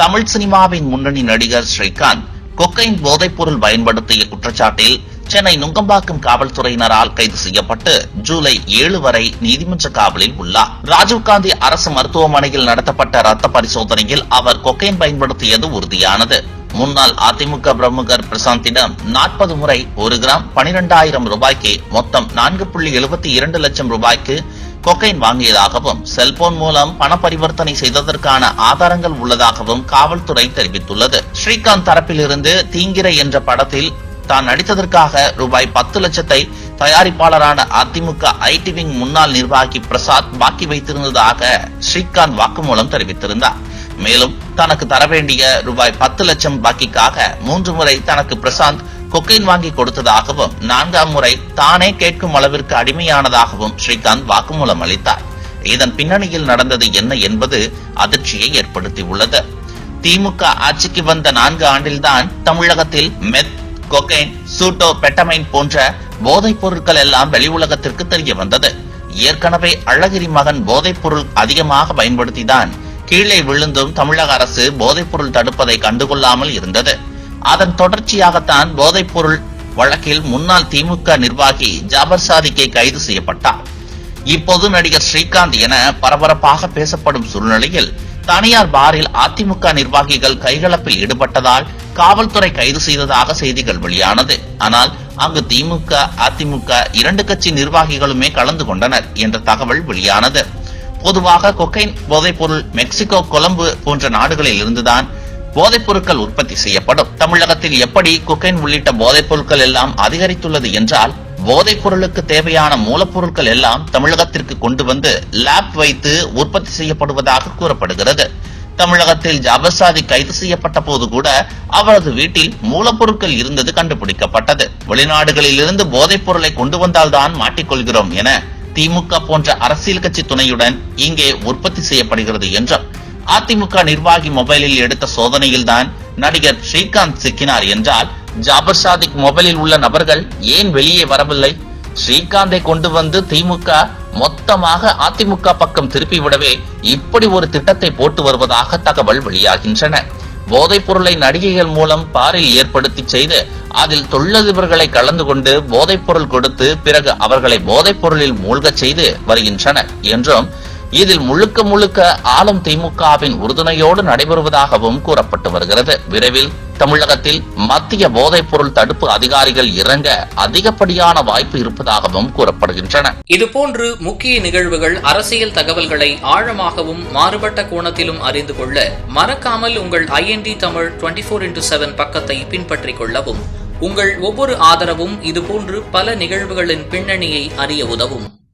தமிழ் சினிமாவின் முன்னணி நடிகர் ஸ்ரீகாந்த் கொக்கைன் போதைப்பொருள் பயன்படுத்திய குற்றச்சாட்டில் சென்னை நுங்கம்பாக்கம் காவல்துறையினரால் கைது செய்யப்பட்டு ஜூலை ஏழு வரை நீதிமன்ற காவலில் உள்ளார். ராஜீவ்காந்தி அரசு மருத்துவமனையில் நடத்தப்பட்ட ரத்த பரிசோதனையில் அவர் கொக்கைன் பயன்படுத்தியது உறுதியானது. முன்னாள் அதிமுக பிரமுகர் பிரசாந்திடம் நாற்பது முறை ஒரு கிராம் பனிரெண்டாயிரம் ரூபாய்க்கு மொத்தம் நான்கு புள்ளி எழுபத்தி இரண்டு லட்சம் ரூபாய்க்கு கொக்கைன் வாங்கியதாகவும் செல்போன் மூலம் பண பரிவர்த்தனை செய்ததற்கான ஆதாரங்கள் உள்ளதாகவும் காவல்துறை தெரிவித்துள்ளது. ஸ்ரீகாந்த் தரப்பிலிருந்து தீங்கிரை என்ற படத்தில் தான் நடித்ததற்காக ரூபாய் பத்து லட்சத்தை தயாரிப்பாளரான அதிமுக ஐடி விங் முன்னாள் நிர்வாகி பிரசாத் பாக்கி வைத்திருந்ததாக ஸ்ரீகாந்த் வாக்குமூலம் தெரிவித்திருந்தார். மேலும் தனக்கு தர வேண்டிய ரூபாய் பத்து லட்சம் பாக்கிக்காக மூன்று முறை தனக்கு பிரசாந்த் கொக்கைன் வாங்கி கொடுத்ததாகவும் நான்காம் முறை தானே கேட்கும் அளவிற்கு அடிமையானதாகவும் ஸ்ரீகாந்த் வாக்குமூலம் அளித்தார். இதன் பின்னணியில் நடந்தது என்ன என்பது அதிர்ச்சியை ஏற்படுத்தியுள்ளது. திமுக ஆட்சிக்கு வந்த நான்கு ஆண்டில்தான் தமிழகத்தில் மெத் கொக்கைன் சூட்டோ பெட்டமைன் போன்ற போதைப் பொருட்கள் எல்லாம் வெளி உலகத்திற்கு தெரிய வந்தது. ஏற்கனவே அழகிரி மகன் போதைப் பொருள் அதிகமாக பயன்படுத்திதான் கீழே விழுந்தும் தமிழக அரசு போதைப் பொருள் தடுப்பதை கண்டுகொள்ளாமல் இருந்தது. அதன் தொடர்ச்சியாகத்தான் போதைப் பொருள் வழக்கில் முன்னாள் திமுக நிர்வாகி ஜாபர் சாதிக்கை கைது செய்யப்பட்டார். இப்போது நடிகர் ஸ்ரீகாந்த் என பரபரப்பாக பேசப்படும் சூழ்நிலையில் தனியார் பாரில் அதிமுக நிர்வாகிகள் கைகலப்பில் ஈடுபட்டதால் காவல்துறை கைது செய்ததாக செய்திகள் வெளியானது. ஆனால் அங்கு திமுக அதிமுக இரண்டு கட்சி நிர்வாகிகளுமே கலந்து கொண்டனர் என்ற தகவல் வெளியானது. பொதுவாக கொக்கைன் போதைப்பொருள் மெக்சிகோ கொலம்பு போன்ற நாடுகளில் இருந்துதான் போதைப் பொருட்கள் உற்பத்தி செய்யப்படும். தமிழகத்தில் எப்படி குகைன் உள்ளிட்ட போதைப் பொருட்கள் எல்லாம் அதிகரித்துள்ளது என்றால் போதைப் பொருளுக்கு தேவையான மூலப்பொருட்கள் எல்லாம் தமிழகத்திற்கு கொண்டு வந்து லேப் வைத்து உற்பத்தி செய்யப்படுவதாக கூறப்படுகிறது. தமிழகத்தில் ஜபசாதி கைது செய்யப்பட்ட போது கூட அவரது வீட்டில் மூலப்பொருட்கள் இருந்தது கண்டுபிடிக்கப்பட்டது. வெளிநாடுகளில் இருந்து போதைப் பொருளை கொண்டு வந்தால்தான் மாட்டிக்கொள்கிறோம் என திமுக போன்ற அரசியல் கட்சி துணையுடன் இங்கே உற்பத்தி செய்யப்படுகிறது என்றார் அதிமுக நிர்வாகி மொபைலில் எடுத்த சோதனையில்தான் நடிகர் ஸ்ரீகாந்த் சிக்கினார் என்றால் ஜாபர் சாதிக் மொபைலில் உள்ள நபர்கள் ஏன் வெளியே வரவில்லை? ஸ்ரீகாந்தை கொண்டு வந்து திமுக மொத்தமாக அதிமுக பக்கம் திருப்பி விடவே இப்படி ஒரு திட்டத்தை போட்டு வருவதாக தகவல் வெளியாகின்றன. போதைப் பொருளை நடிகைகள் மூலம் பாரில் ஏற்படுத்தி செய்து அதில் தொழிலதிபர்களை கலந்து கொண்டு போதைப் பொருள் கொடுத்து பிறகு அவர்களை போதைப் பொருளில் மூழ்கச் செய்து வருகின்றனர் என்றும் இதில் முழுக்க முழுக்க ஆளும் திமுகவின் உறுதுணையோடு நடைபெறுவதாகவும் கூறப்பட்டு வருகிறது. விரைவில் தமிழகத்தில் மத்திய போதைப் பொருள் தடுப்பு அதிகாரிகள் இறங்க அதிகப்படியான வாய்ப்பு இருப்பதாகவும் கூறப்படுகின்றன. இதுபோன்று முக்கிய நிகழ்வுகள் அரசியல் தகவல்களை ஆழமாகவும் மாறுபட்ட கோணத்திலும் அறிந்து கொள்ள மறக்காமல் உங்கள் IND Tamil twenty four into seven பக்கத்தை பின்பற்றிக் கொள்ளவும் உங்கள் ஒவ்வொரு ஆதரவும் இதுபோன்று பல நிகழ்வுகளின் பின்னணியை அறிய உதவும்.